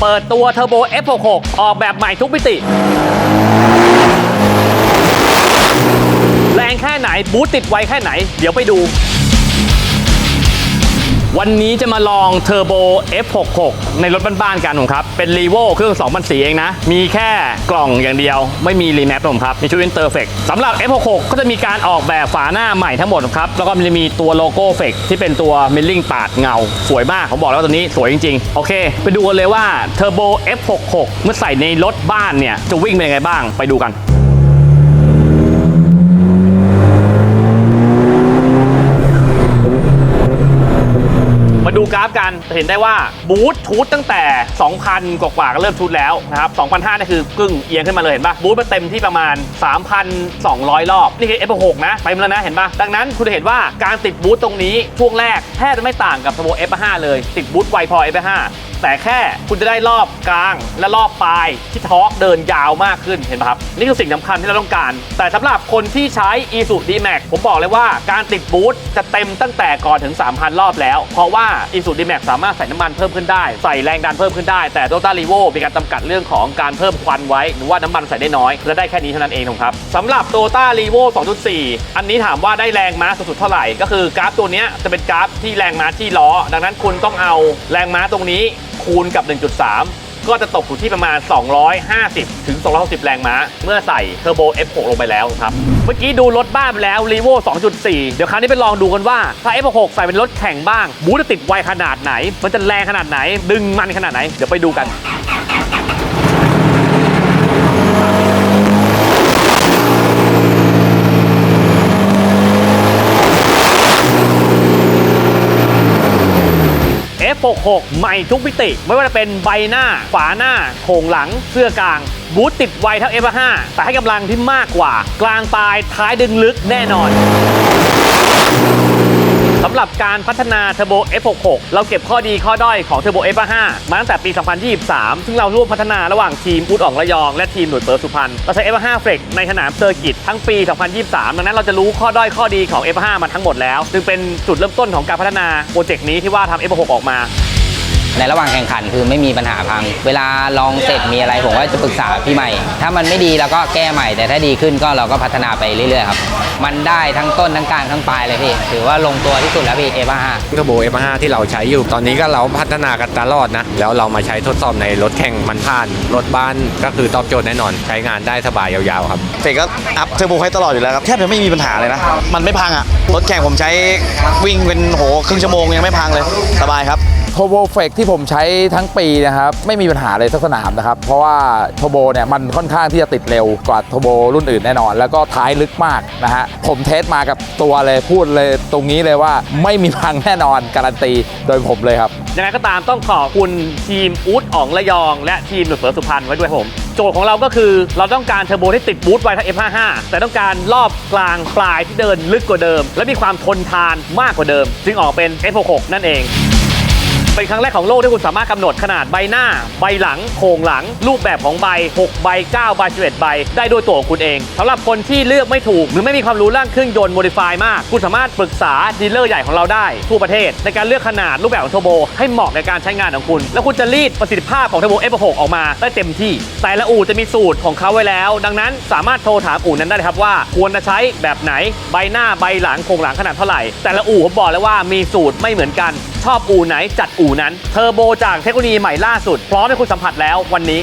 เปิดตัวเทอร์โบ F66 ออกแบบใหม่ทุกมิติ แรงแค่ไหนบูตติดไวแค่ไหน เดี๋ยวไปดู วันนี้จะมาลองเทอร์โบ F66 ในรถบ้านๆกันผมครับ เป็นรีโวเครื่อง2004เองนะ มีแค่กล่องอย่างเดียว ไม่มีรีแมปผมครับ มีชุดอินเตอร์เฟกสำหรับ F66 ก็จะมีการออกแบบฝาหน้าใหม่ทั้งหมดครับ แล้วก็มันจะมีตัวโลโก้เฟกที่เป็นตัวมิลลิ่งปาดเงา สวยมาก ผมบอกแล้วว่าตัวนี้สวยจริงๆ โอเค ไปดูกันเลยว่าเทอร์โบ F66 เมื่อใส่ในรถบ้านเนี่ยจะวิ่งเป็นยังไงบ้างไปดูกัน มาดูกราฟกันจะเห็นได้ว่าบูทชูดตั้งแต่ 2,000 กว่าๆก็เริ่มชูดแล้วนะครับ2,500นี่คือกึ่งเอียงขึ้นมาเลยเห็นปะบูทมาเต็มที่ประมาณ 3,200 รอบ นี่คือ F6 นะไปมาแล้วนะเห็นปะดังนั้นคุณจะเห็นว่าการติดบูทตรงนี้ช่วงแรกแทบจะไม่ต่างกับ Turbo F5 เลย ติดบูทไวพอ F5 แต่แค่คุณจะได้รอบกลางและรอบปลายที่ทอร์กเดินยาวมากขึ้นเห็นปะครับ นี่คือสิ่งสำคัญที่เราต้องการ แต่สำหรับคนที่ใช้ e s u d m a x ผมบอกเลยว่าการติดบูทจะเต็มตั้งแต่ก่อนถึง 3,000 รอบแล้ว เพราะว่า e s u d m a x สามารถใส่น้ำมันเพิ่มขึ้นได้ ใส่แรงดันเพิ่มขึ้นได้ แต่ Toyota r e v o มีการจำกัดเรื่องของการเพิ่มควันไว้ หรือว่าน้ำมันใส่ได้น้อยและได้แค่นี้เท่านั้นเองครับสำหรับ Toyota r e v o 2.4 อันนี้ถามว่าได้แรงม้าสุดๆเท่าไหร่ ก็คือกราฟตัวนี้จะเป็นกราฟที่แรงม้าที่ล้อ ดังนั้นคุณต้องเอาแรงม้าตรงนี้ คูณกับ 1.3 ก็จะตกอยู่ที่ประมาณ 250 ถึง 260 แรงม้า เมื่อใส่เทอร์โบ F6 ลงไปแล้วครับ เมื่อกี้ดูรถบ้านไปแล้ว r e v o 2.4 เดี๋ยวคราวนี้ไปลองดูกันว่า ถ้า F6 ใส่เป็นรถแข่งบ้าง บูทจะติดไวขนาดไหน มันจะแรงขนาดไหน ดึงมันขนาดไหน เดี๋ยวไปดูกัน F66 ใหม่ทุกมิติ ไม่ว่าจะเป็นใบหน้า ฝาหน้าโครงหลัง เสื้อกลาง บูทติดไวเท่า F5 แต่ให้กำลังที่มากกว่า กลางปลายท้ายดึงลึกแน่นอน สำหรับการพัฒนาเทอร์โบ F66 เราเก็บข้อดีข้อด้อยของเทอร์โบ F5 มาตั้งแต่ปี 2023 ซึ่งเราร่วมพัฒนาระหว่างทีมอุดอ่องระยอง และทีมหน่วยเปิดสุพรรณเราใช้ F5 เฟรกในสนามเซอร์กิตทั้งปี 2023 ดังนั้นเราจะรู้ข้อด้อยข้อดีของ F5 มาทั้งหมดแล้ว จึงเป็นจุดเริ่มต้นของการพัฒนาโปรเจกต์นี้ที่ว่าทำ F66 ออกมา ในระหว่างแข่งขันคือไม่มีปัญหาพัง เวลาลองเสร็จมีอะไรผมก็จะปรึกษาพี่ใหม่ ถ้ามันไม่ดีเราก็แก้ใหม่ แต่ถ้าดีขึ้นก็เราก็พัฒนาไปเรื่อยๆครับ มันได้ทั้งต้นทั้งกลางทั้งปลายเลยพี่ ถือว่าลงตัวที่สุดแล้วพี่เอฟห้าเทอร์โบ F5 ที่เราใช้อยู่ ตอนนี้ก็เราพัฒนากันตลอดนะ แล้วเรามาใช้ทดสอบในรถแข่งมันผ่าน รถบ้านก็คือตอบโจทย์แน่นอน ใช้งานได้สบายยาวๆครับเฟกก็อัพเทอร์โบให้ตลอดอยู่แล้วครับแทบจะไม่มีปัญหาเลยนะ มันไม่พังอะรถแข่งผมใช้วิ่งเป็นโหครึ่งชั่วโมงยังไม่พังเลย สบายครับโทโบเฟกที่ผมใช้ทั้งปีนะครับ ไม่มีปัญหาเลยสักสนามนะครับ เพราะว่าทโบเนี่ยมันค่อนข้างที่จะติดเร็วกว่าทโบรุ่นอื่นแน่นอน แล้วก็ท้ายลึกมากนะฮะผมเทสมากับตัวเลยพูดเลยตรงนี้เลยว่าไม่มีพังแน่นอนการันตีโดยผมเลยครับยังไงก็ตามต้องขอบคุณทีมอูดอ่องระยอง และทีมหน่วยเฟิร์สสุพรรณไว้ด้วยผมโจทย์ของเราก็คือเราต้องการเทอร์โบที่ติดบูทไวทั้ง F55 แต่ต้องการรอบกลางปลายที่เดินลึกกว่าเดิม และมีความทนทานมากกว่าเดิม จึงออกเป็น F66 นั่นเอง เป็นครั้งแรกของโลกที่คุณสามารถกำหนดขนาดใบหน้า ใบหลัง โครงหลัง รูปแบบของใบ 6 ใบ 9 ใบ 11 ใบ ได้ด้วยตัวของคุณเองสำหรับคนที่เลือกไม่ถูก หรือไม่มีความรู้เรื่องเครื่องยนต์โมดิฟายมาก คุณสามารถปรึกษาดีลเลอร์ใหญ่ของเราได้ทั่วประเทศ ในการเลือกขนาดรูปแบบของเทอร์โบให้เหมาะกับการใช้งานของคุณ แล้วคุณจะรีดประสิทธิภาพของเทอร์โบ F6 ออกมาได้เต็มที่ แต่ละอู่จะมีสูตรของเขาไว้แล้ว ดังนั้นสามารถโทรถามอู่นั้นได้ครับว่า ควรจะใช้แบบไหนใบหน้าใบหลังโครงหลังขนาดเท่าไหร่แต่ละอู่ผมบอกเลยว่ามีสูตรไม่เหมือนกัน อบอู่ไหนจัดอู่นั้นเทอร์โบจากเทคโนโลยีใหม่ล่าสุด พร้อมให้คุณสัมผัสแล้ววันนี้